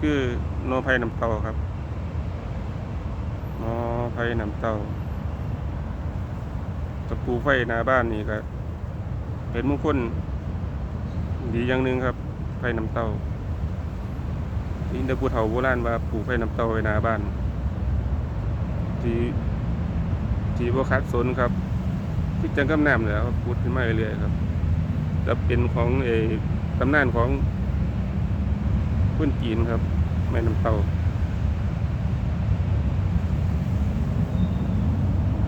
คือโนไผ่น้ำเต้าครับโนไผ่น้ำเต้าตะปูไฟหน้าบ้านนี่ก็เป็นมงคลดีอย่างหนึ่งครับ ไฟน้ำเต้าที่ตะปูเฒ่าโบราณว่าปลูกไฟน้ำเต้าไว้หน้าบ้าน ที่ที่บ่คัดสนครับที่จังกำน้ำเลยครับพูดขึ้นมาเรื่อยๆครับจะเป็นของเออตำนานของ พื้นจีนครับ แม่น้ำเตา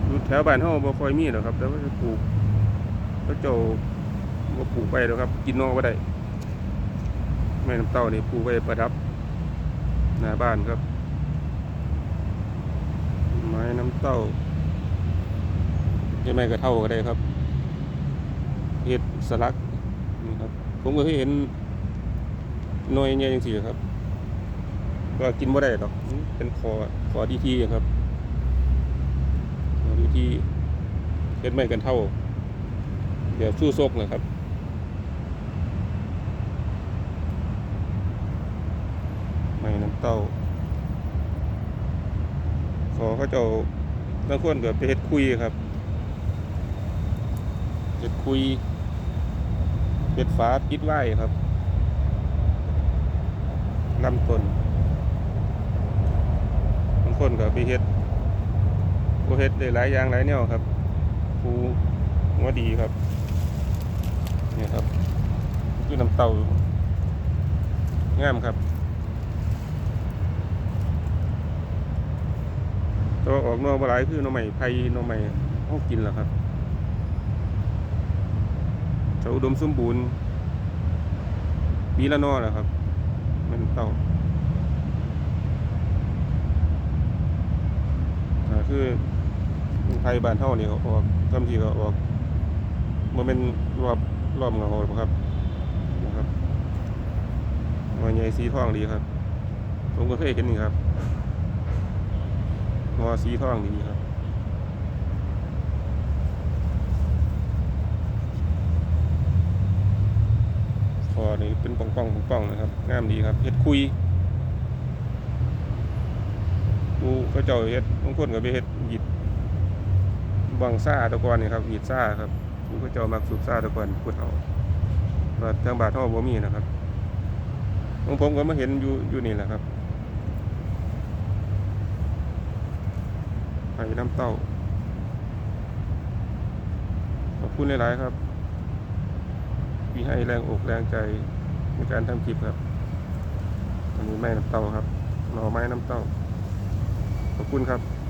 อยู่แถวบ้านเฮาบ่ค่อยมีหรอกครับ แต่ว่าจะปลูกเขาเจ้าบ่ปลูกไปหรอกครับ กินนอกบ่ได้แม่น้ำเต้านี่ปลูกไว้ประดับหน้าบ้านครับ ไม้น้ำเต้าจะไม่กระเท่าก็ได้ครับเห็ดสลักนี่ครับ ผมก็เคยเห็น หน่วยเนี่ยจังสี่ครับ ก็กินไม่ได้หรอกเป็นคอคอดีที่ครับคอดีที่เห็ดไม่กันเท่า เดี๋ยวชู้ซกนะครับไม้น้ำเต้าขอเขาเจ้าบางคนก็ไปเฮ็ดคุยครับเฮ็ดคุยเฮ็ดฝาปิดไหวครับ ลำต้นบางคนก็ไปเฮ็ดบ่เฮ็ดได้หลายอย่างหลายแนวครับภูหัวดีครับนี่ครับคือน้ำเต้างามครับตัวออกนอกบหลายคือน่อไม้ไผ่น่อไม้ห้องกินแหละครับจะอุดมสมบูรณ์ปีละนอแหละครับ มันต่าอ่าคือไผ่บ้านเท่านี่เขาออกทำทีก็ออกมันเป็นรอบรอบเงาครับนะครับมันใหญ่สีทองดีครับผมก็เคยเห็นนี่ครับงอสีทองดีครับ คอนี่ เป็นป่องป่องๆป่องๆนะครับงามดีครับเฮ็ดคุยกูก็เจ้าเฮ็ดบางคนก็ไปเฮ็ดหยิดบังซ่าตะกอนนี่ครับหยิดซ่าครับกูก็เจ้ามักสูบซ่าตะกอนพูดเอาว่ทางบาทเท่าบ่มีนะครับของผมก็มาเห็นอยู่อยู่นี่แหละครับไข่น้ำเต้าขอบคุณหลาย ๆ ครับที่ให้แรงอกแรงใจ ในการทำคลิปครับอันนี้ไม้น้ำเต้าครับหน่อไม้น้ำเต้าขอบคุณครับ